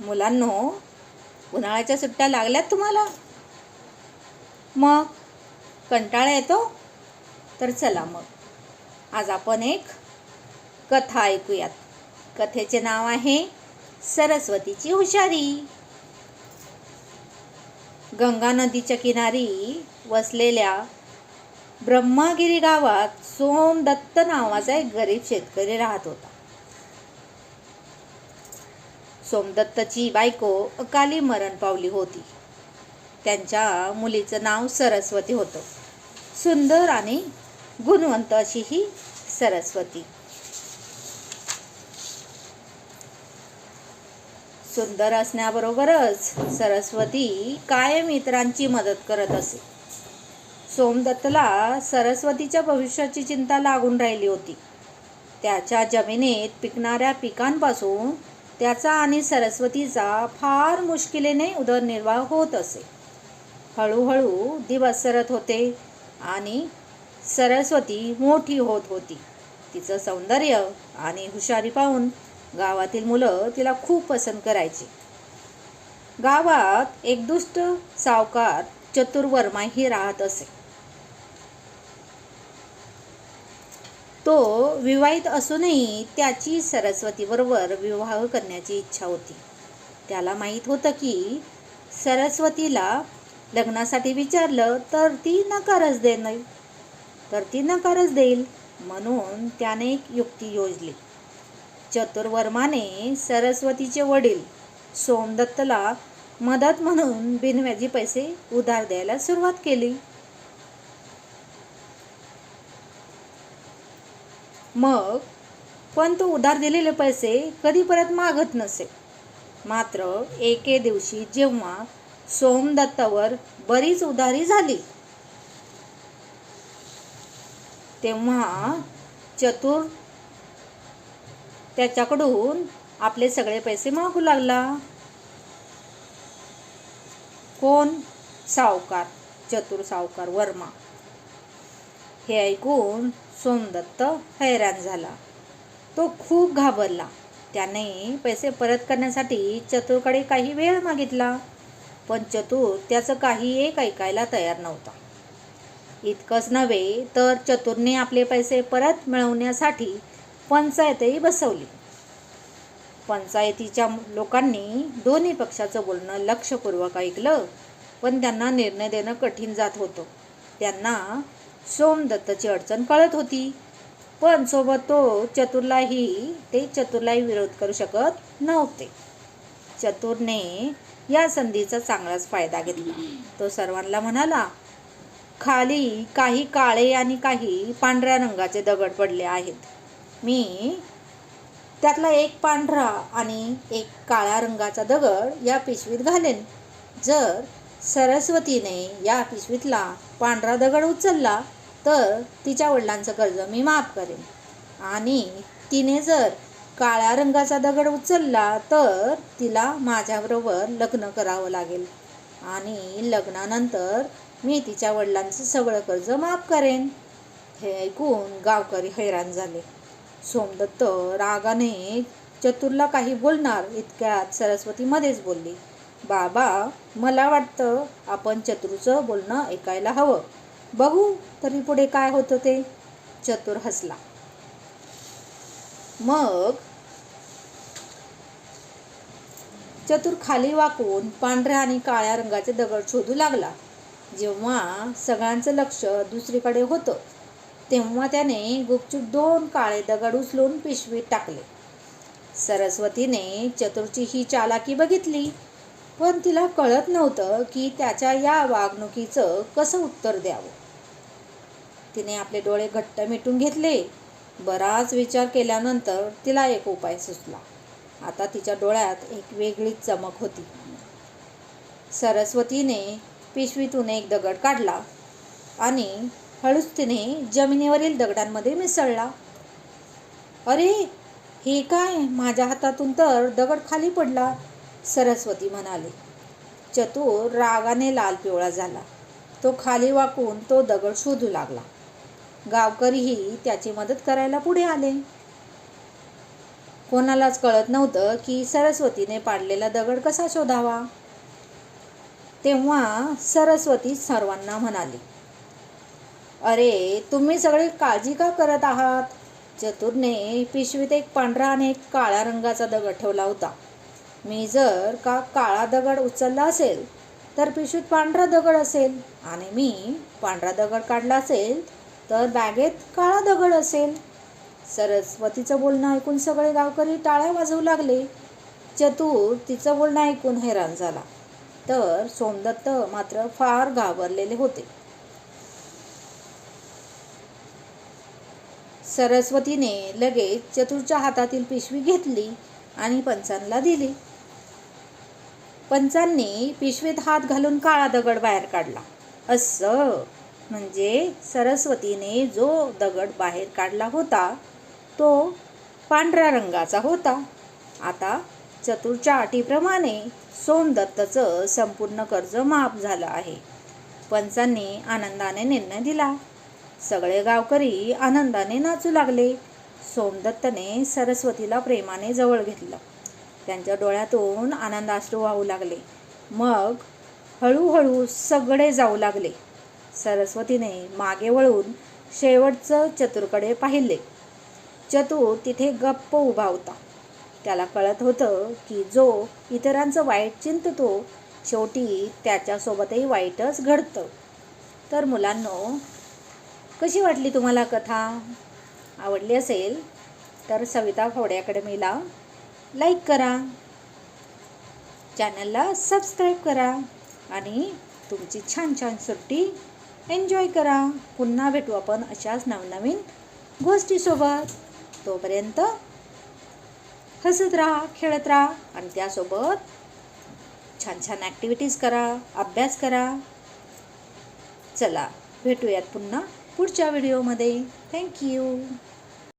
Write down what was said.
मुलांनो उन्हाळ्याच्या सुट्ट्या लागल्यात तुम्हाला? मग? कंटाळा येतो? तर चला मग. आज आपण एक कथा ऐकूयात. कथेचे नाव आहे सरस्वतीची हुशारी. गंगा नदीच्या किनारी वसलेल्या ब्रह्मागिरी गावात सोमदत्त नावाचा एक गरीब शेतकरी राहत होता. सोमदत्तची बायको अकाली मरण पावली होती. त्यांच्या मुलीचं नाव सरस्वती होतं. सुंदर आणि गुणवंत अशी ही सरस्वती. सुंदर असण्याबरोबरच सरस्वती कायम इतरांची मदत करत असे. सोमदत्तला सरस्वतीच्या भविष्याची चिंता लागून राहिली होती. त्याच्या जमिनीत पिकणाऱ्या पिकांपासून त्याचा आणि सरस्वतीचा फार मुश्किलीने उदरनिर्वाह होत असे. हळूहळू दिवस सरत होते आणि सरस्वती मोठी होत होती. तिचं सौंदर्य आणि हुशारी पाहून गावातील मुलं तिला खूप पसंत करायची. गावात एक दुष्ट सावकार चतुर्वर्माही राहत असे. तो विवाहित असूनही त्याची सरस्वतीबरोबर विवाह करण्याची इच्छा होती. त्याला माहीत होतं की सरस्वतीला लग्नासाठी विचारलं तर ती नकारच देणार तर ती नकारच देईल म्हणून त्याने एक युक्ती योजली. चतुर्वर्माने सरस्वतीचे वडील सोमदत्तला मदत म्हणून बिनव्याजी पैसे उधार द्यायला सुरुवात केली. मग पण तो उधार दिलेले पैसे कधी परत मागत नसे. मात्र एके दिवशी जेव्हा सोमदत्तावर बरीच उधारी झाली तेव्हा चतुर त्याच्याकडून आपले सगळे पैसे मागू लागला. कोण? सावकार चतुर सावकार वर्मा. हे ऐकून सोमदत्त हैराण झाला. तो खूप घाबरला. त्याने पैसे परत करण्यासाठी चतुरकडे काही वेळ मागितला पण चतुर त्याचं काही एक ऐकायला तयार नव्हता. इतकंच नव्हे तर चतुरने आपले पैसे परत मिळवण्यासाठी पंचायतही बसवली. पंचायतीच्या लोकांनी दोन्ही पक्षाचं बोलणं लक्षपूर्वक ऐकलं पण त्यांना निर्णय देणं कठीण जात होतं. त्यांना सोमदत्ताची अडचण कळत होती. पण सोबत तो चतुरलाही ते चतुरलाही विरोध करू शकत नव्हते. चतुरने या संधीचा चांगलाच फायदा घेतला. तो सर्वांना म्हणाला खाली काही काळे आणि काही पांढऱ्या रंगाचे दगड पडले आहेत. मी त्यातला एक पांढरा आणि एक काळ्या रंगाचा दगड या पिशवीत घालेन. जर सरस्वतीने या पिशवीतला पांढरा दगड उचलला तर तिच्या वडिलांचं कर्ज मी माफ करेन. आणि तिने जर काळ्या रंगाचा दगड उचलला तर तिला माझ्याबरोबर लग्न करावं लागेल. आणि लग्नानंतर मी तिच्या वडिलांचं सगळं कर्ज माफ करेन. हे ऐकून गावकरी हैराण झाले. सोमदत्त रागाने चतुरला काही बोलणार इतक्यात सरस्वती मध्येच बोलली. बाबा मला वाटतं आपण चतुरचं बोलणं ऐकायला हवं. बघू तरी पुढे काय होतं ते. चतुर हसला. मग? चतुर खाली वाकून पांढऱ्या आणि काळ्या रंगाचे दगड शोधू लागला. जेव्हा सगळ्यांचं लक्ष दुसरीकडे होतं तेव्हा त्याने गुपचूप दोन काळे दगड उचलून पिशवीत टाकले. सरस्वतीने चतुरची ही चालाकी बघितली. पण तिला कळत नव्हतं की त्याच्या या वागणुकीचं कसं उत्तर द्यावं. तिने आपले डोळे घट्ट मिटून घेतले. बराच विचार केल्यानंतर तिला एक उपाय सुचला. आता तिच्या डोळ्यात एक वेगळीच चमक होती. सरस्वतीने पिशवीतून एक दगड काढला आणि हळूच तिने जमिनीवरील दगडांमध्ये मिसळला. अरे हे काय? माझ्या हातातून तर दगड खाली पडला. सरस्वती म्हणाली चतुर रागाने लाल पिवळा झाला. तो खाली वाकून तो दगड शोधू लागला. गावकरीही त्याची मदत करायला पुढे आले. कोणालाच कळत नव्हतं की सरस्वतीने पाडलेला दगड कसा शोधावा. तेव्हा सरस्वती सर्वांना म्हणाली अरे तुम्ही सगळे काळजी का करत आहात? चतुरने पिशवीत एक पांढरा आणि एक काळ्या रंगाचा दगड ठेवला होता. मी जर का काळा दगड उचलला असेल तर पिशवीत पांढरा दगड असेल आणि मी पांढरा दगड काढला असेल तर बॅगेत काळा दगड असेल. सरस्वतीचं बोलणं ऐकून सगळे गावकरी टाळ्या वाजवू लागले. चतुर तिचं बोलणं ऐकून हैराण झाला. तर सोमदत्त मात्र फार घाबरलेले होते. सरस्वतीने लगेच चतुरच्या हातातील पिशवी घेतली आणि पंचांना दिली. पंचांनी पिशवीत हात घालून काळा दगड बाहेर काढला. असं म्हणजे सरस्वतीने जो दगड बाहेर काढला होता तो पांढऱ्या रंगाचा होता. आता चतुरच्या अटीप्रमाणे सोमदत्तचं संपूर्ण कर्ज माफ झालं आहे. पंचांनी आनंदाने निर्णय दिला. सगळे गावकरी आनंदाने नाचू लागले. सोमदत्तने सरस्वतीला प्रेमाने जवळ घेतलं. त्यांच्या डोळ्यातून आनंदाश्रू वाहू लागले. मग हळूहळू सगळे जाऊ लागले. सरस्वतीने मागे वळून शेवटचं चतुरकडे पाहिले. चतुर तिथे गप्प उभा होता. त्याला कळत होतं की जो इतरांचं वाईट चिंततो शेवटी त्याच्यासोबतही वाईटच घडतं. तर मुलांनो कशी वाटली तुम्हाला कथा? आवडली असेल? तर सविता फोडे अकॅडमीला लाईक करा. चॅनलला सबस्क्राईब करा आणि तुमची छान छान सुट्टी एन्जॉय करा. पुन्हा भेटू आपण अशाच नवनवीन गोष्टीसोबत. तोपर्यंत हसत राहा खेळत राहा आणि त्यासोबत छान छान ॲक्टिव्हिटीज करा अभ्यास करा. चला भेटूयात पुन्हा पुढच्या व्हिडिओमध्ये थँक्यू